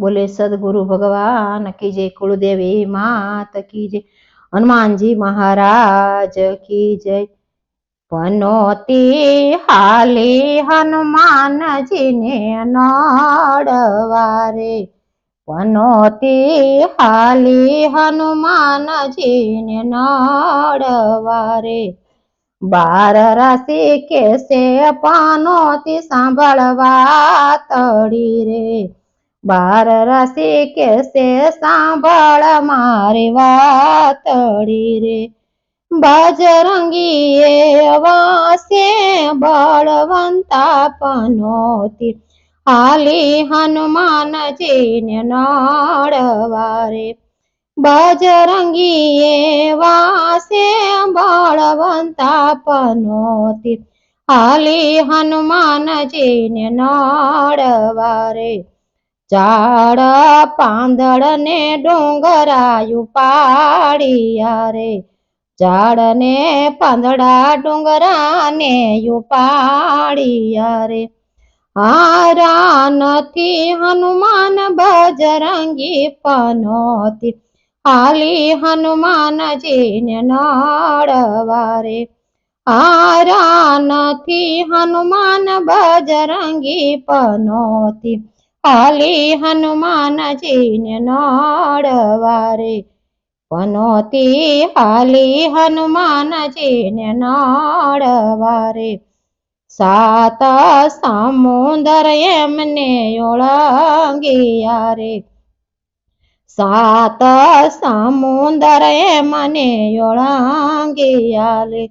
બોલે, સદગુરુ ભગવાન કી જય કુળદેવી માત કી હનુમાનજી મહારાજ કી જય. પનોતી હાલી હનુમાનજીને નડવારે પનોતી હાલી હનુમાનજીને નડવારે બાર રાશિ કેસે પનોતી સાંભળવા તડી રે. બાર રાશિ કેસે સાંભળ મારી વાતડી રે. બજરંગીએ વાસે બળવંતા પનોતી હાલી હનુમાનજીને નડવારે બજરંગીએ વાસે બળવંતા પનોતી હાલી હનુમાનજીને નડવારે ઝાડ પાંદડ ને ડુંગરાયું પાડિયા રે ઝાડ ને પાંદડા ડુંગરાને ઉપાડિયા રે હારા નથી હનુમાન બજરંગી પનોતી, હાલી હનુમાનજીને નડવારે હારા નથી હનુમાન બજરંગી પનોતી હાલી હનુમાનજીને નડવારે પનોતી હાલી હનુમાનજીને નડવારે સાત સમુદર એમને ઓળંગિયા રે સાત સમુદર એમને ઓળંગિયા રે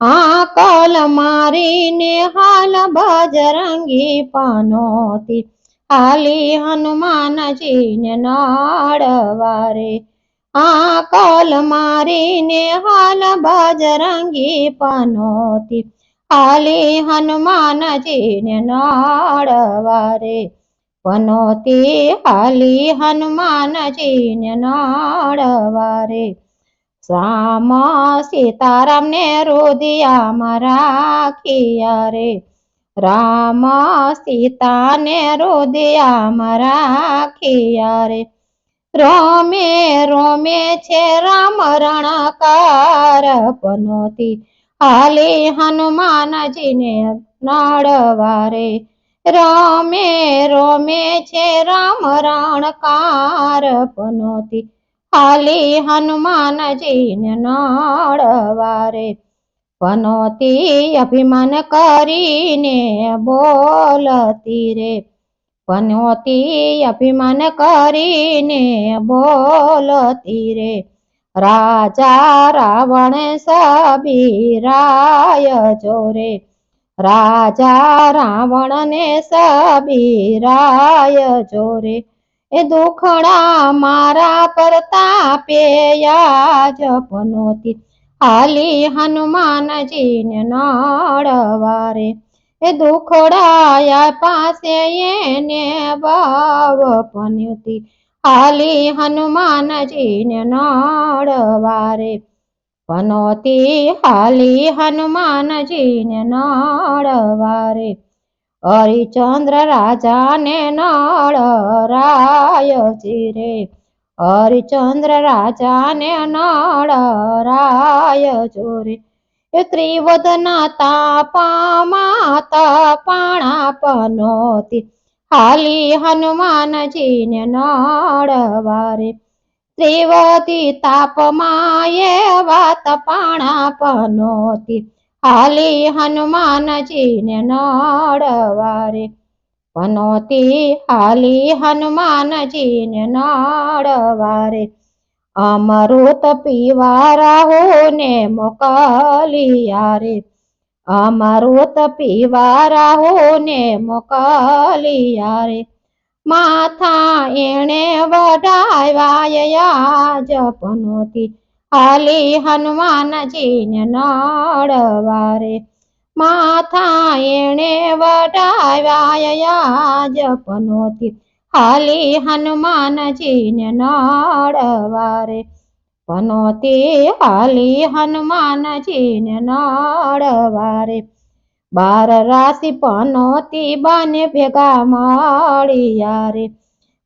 આકલ મારીને હાલ બજરંગી પનોતી. હાલી હનુમાનજીને નાડવારે આ કલ મારીને હાલ બજરંગી પનોતી. હાલી હનુમાનજીને નડવારે પનોતી હાલી હનુમાનજીને નડવારે શ્યામ સીતારામને રોદિયામાં રાખિયા રે રામ સીતાને રુદિયામાં રાખિયા રે રોમે રોમે છે રામ રણકાર પનોતી. હાલી હનુમાનજીને નડવારે રમે, રોમે છે રામ રણકાર પનોતી. હાલી હનુમાનજીને નડવારે પનોતી અભિમાન કરીને બોલતી રે. પનોતી અભિમાન કરીને બોલતી રે. રાજા રાવણ સબીરાય જોરે. રાજા રાવણને સબીરાય જોરે. એ દુખણા મારા પરતા પેયા જ પનોતી હાલી હનુમાનજીને નડવારે એ દુખડાયા પાસે એને ભાવ પનોતી હાલી હનુમાનજીને નડવારે પનોતી હાલી હનુમાનજીને નડવારે હરિચંદ્ર રાજાને નળરાય રે હરિચંદ્ર રાજાને નળરાય જોરે એ ત્રિવદના તાપા માતા પાણા પનોતી હાલી હનુમાનજીને નડવારે ત્રિવદી તાપમાં એ વાત પાણા પનોતી હાલી હનુમાનજીને નડવારે પનોતી હાલી હનુમાનજીને નડવારે અમૃત પીવારા રાહુને મોકલિયા રે અમૃત પીવારા રાહુને મોકલિયા રે માથા એણે વઢાવ્યા જપનોતી હાલી હનુમાનજીને નડવારે માથા એણે વઢાવ્યા જપનોતી હાલી હનુમાનજીને નડવારે પનોતી, હાલી હનુમાનજીને નડવારે બાર રાશિ પનોતી બને ભેગા મળ્યા રે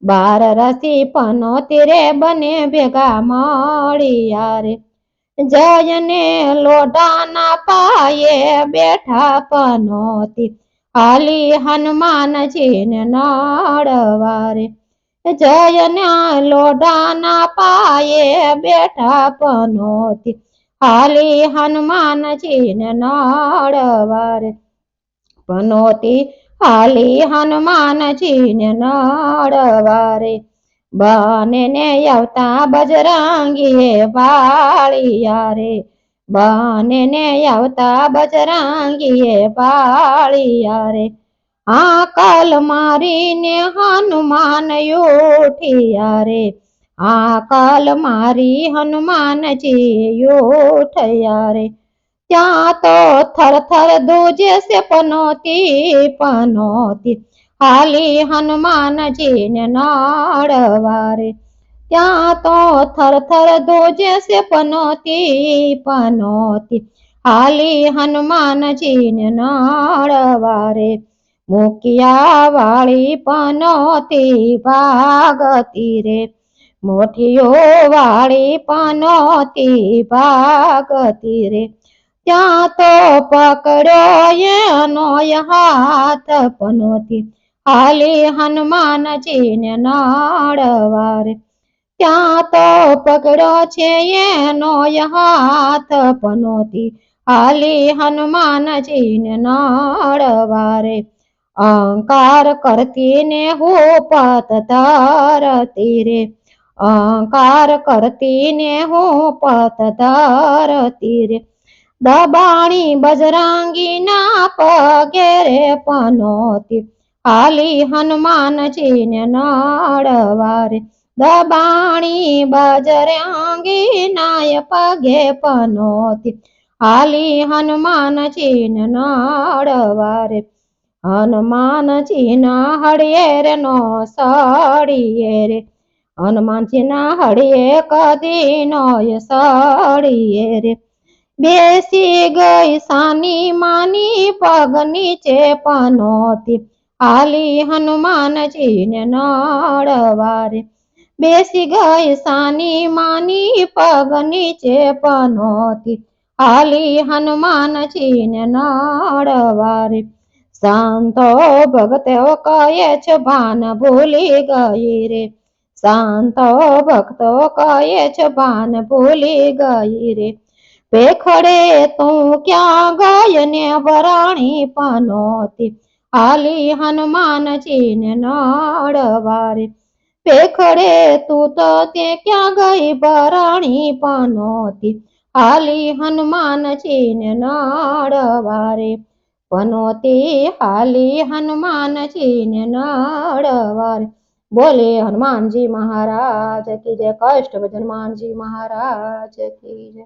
બાર રાશિ પનોતી રે બને ભેગા મળ્યા રે જયને લોઢાના પાયે બેઠા પનોતી. હાલી હનુમાનજીને નડવા રે જયના લોઢાના પાયે બેઠા પનોતી. હાલી હનુમાનજીને નડવા રે પનોતી, હાલી હનુમાનજીને નડવા રે બને આવતા બજરંગીએ વાળિયા રે બને આવતા બજરંગીએ વાળિયા રે આ કાલ મારીને હનુમાન ઉઠિયા રે આ કાલ મારી હનુમાનજી ઉઠ્યા રે ત્યાં તો થર થર દૂજે છે પનોતી પનોતી. હાલી હનુમાનજીને નડવા રે ત્યાં તો થર થર દૂજે છે પનોતી પનોતી. હાલી હનુમાનજીને નડવા રે મુકિયા વાળી પનોતી ભાગતી રે. મોઠીઓ વાળી પનોતી ભાગતી રે. ત્યાં તો પકડ્યો એનો હાથ પનોતી. હાલી હનુમાનજીને નડવા રે ત્યાં તો પકડ્યો છે એનો હાથ પનોતી. હાલી હનુમાનજીને નડવા રે અહંકાર કરતી ને હું પત ધરતી રે. અહંકાર કરતી ને હું પત ધરતી રે. દબાણી બજરંગીના પગે રે પનોતી. હાલી હનુમાનજીને નડવા રે દબાણી બજરંગી નાય પગે પનોતી. હાલી હનુમાનજીને નડવારે હનુમાનજીના હળિયે રે નો સળિયે રે. હનુમાનજીના હળિયે કદી નો સળિયે રે. બેસી ગઈ સાની માની પગ નીચે પનોતી. હાલી હનુમાનજીને નડવા નડવારે બેસી ગઈ સાની માની પગ નીચે પનોતી. હાલી હનુમાનજીને નડવા રે શાંતો ભગતો કહે છે, ભાન ભૂલી ગઈ રે. શાંતો ભક્તો કહે છે, ભાન ભૂલી ગઈ રે. પેખડે તું ક્યાં ગય ને વરાણી પનોતી? હાલી હનુમાનજીને નડવા રે પેખડે તું તો તે ક્યાં ગઈ વરાણી પનોતી? હાલી હનુમાનજીને નડવા રે પનોતી, હાલી હનુમાનજીને નડવા રે બોલે હનુમાનજી મહારાજ કી જય, કષ્ટ હનુમાનજી મહારાજ કી જય.